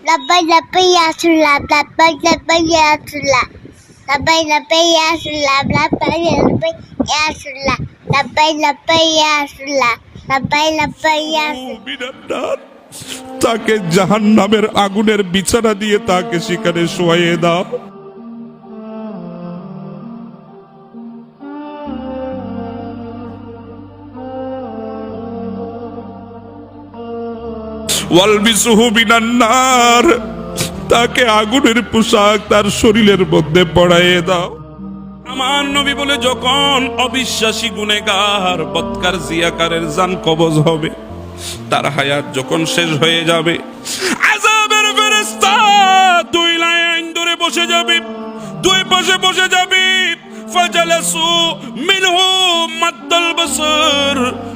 Labai labai Rasulullah, labai labai Rasulullah. Labai labai Rasulullah, labai labai Rasulullah. Labai labai Rasulullah. Labai labai. মিনান্নার তাকে জাহান নামের আগুনের বিছানা দিয়ে তাকে সেখানে শোয়াইয়ে দাও তাকে আগুনের পোশাক তার শরীরের মধ্যে পড়াইয়ে দাও। আমার নবী বলে, যখন অবিশ্বাসী গুনেগার বৎকার জিয়াকারের জান কবজ হবে, তার হায়াত যখন শেষ হয়ে যাবে দুই লাইন ধরে বসে যাবে, দুই পাশে বসে যাবে।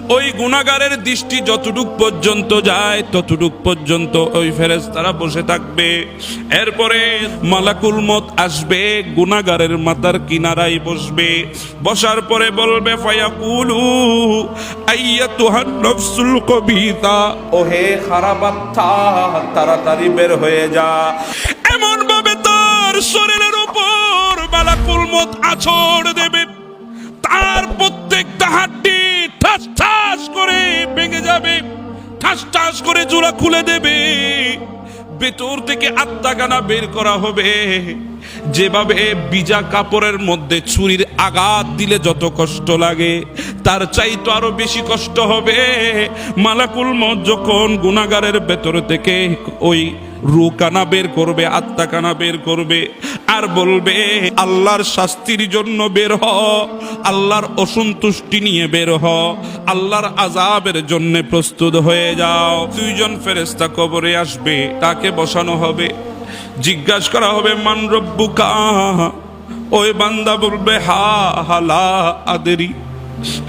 ওই গুনাগারের দৃষ্টি যতটুক পর্যন্ত যায়, ততটুক পর্যন্ত ওই ফেরেশতারা বসে থাকবে। এরপরে মালাকুল মত আসবে গুনাগারের মাথার কিনারায় বসবে। বসার পরে বলবে, ফায়াকুলু আইয়াতুহান নফসুল কবিতা। ওহে খারাপ আত্মা, তাড়াতাড়ি বের হয়ে যা। এমন ভাবে তার শরীরের মালাকুল মত আছড় দেবে। তার প্রত্যেকটা হাড্ডি ঠাস ঠাস করে ভেঙে যাবে। ঠাস ঠাস করে জোড়া খুলে দেবে। ভেতর থেকে আত্মাগানা বের করা হবে। যেভাবে বিজা কাপড়ের মধ্যে ছুরির আঘাত দিলে যত কষ্ট লাগে, তার চাইতো আরও বেশি কষ্ট হবে। মালাকুল মত যখন গুনাগারের ভেতর থেকে ওই রু কানা বের করবে, আত্মা কানা বের করবে, আর বলবে, আল্লাহর শাস্তির জন্য বের হ, আল্লাহর অসন্তুষ্টি নিয়ে বের হ, আল্লাহর আজাবের জন্য প্রস্তুত হয়ে যাও। দুইজন ফেরেস্তা কবরে আসবে, তাকে বসানো হবে। জিজ্ঞাসা করা হবে, মান রব্বুকা? ওই বান্দা বলবে, হা, হালা, আদেরি।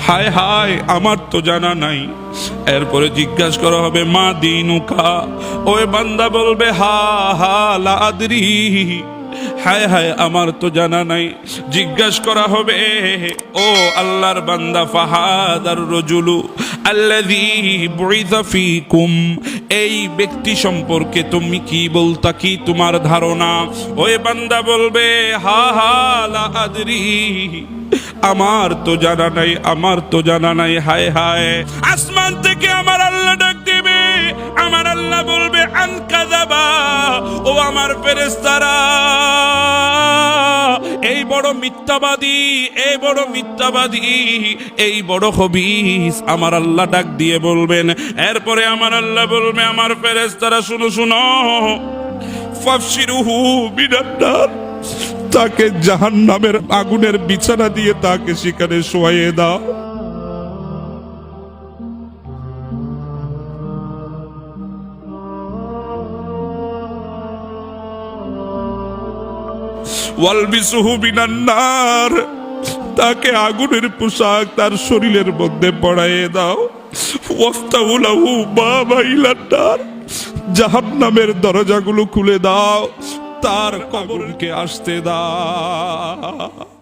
হায় হায়, আমার তো জানা নাই। এরপরে জিজ্ঞাসা করা হবে, মা দিনুকা? ওই বান্দা বলবে, হা হা লাদরি হায় হায়, আমার তো জানা নাই। জিজ্ঞাসা করা হবে, ও আল্লাহর বান্দা, ফাহাদার রজুলু আল্লাযী বুইযা ফীকুম? এই ব্যক্তি সম্পর্কে তুমি কি বলতা, কি তোমার ধারণা? ওই বান্দা বলবে, হা হা, লা আদরি। আমার তো জানা নাই, আমার তো জানা নাই, হায় হায়। আসমান থেকে আমার আল্লাহ ডাক দেবে, আমার আল্লাহ বলবে আন কাযাবা ও আমার ফেরেশতারা। এই বড় মিথ্যাবাদী, এই বড় মিথ্যাবাদী, এই বড় হবিস আমার আল্লাহ ডাক দিয়ে বলবেন। এরপরে আমার আল্লাহ বলবে, আমার ফেরেশতারা, শুনো শুনো। ফাফসিরুহু বিনান্নার তাকে জাহান নামের আগুনের বিছানা দিয়ে তাকে সেখানে শোয়াইয়ে দাও। তাকে আগুনের পোশাক তার শরীরের মধ্যে পড়াইয়ে দাও। ওয়াফতাহুলাহু বাবা ইলান্নার জাহান্নামের দরজাগুলো খুলে দাও। তার কবরকে আসতে দাও।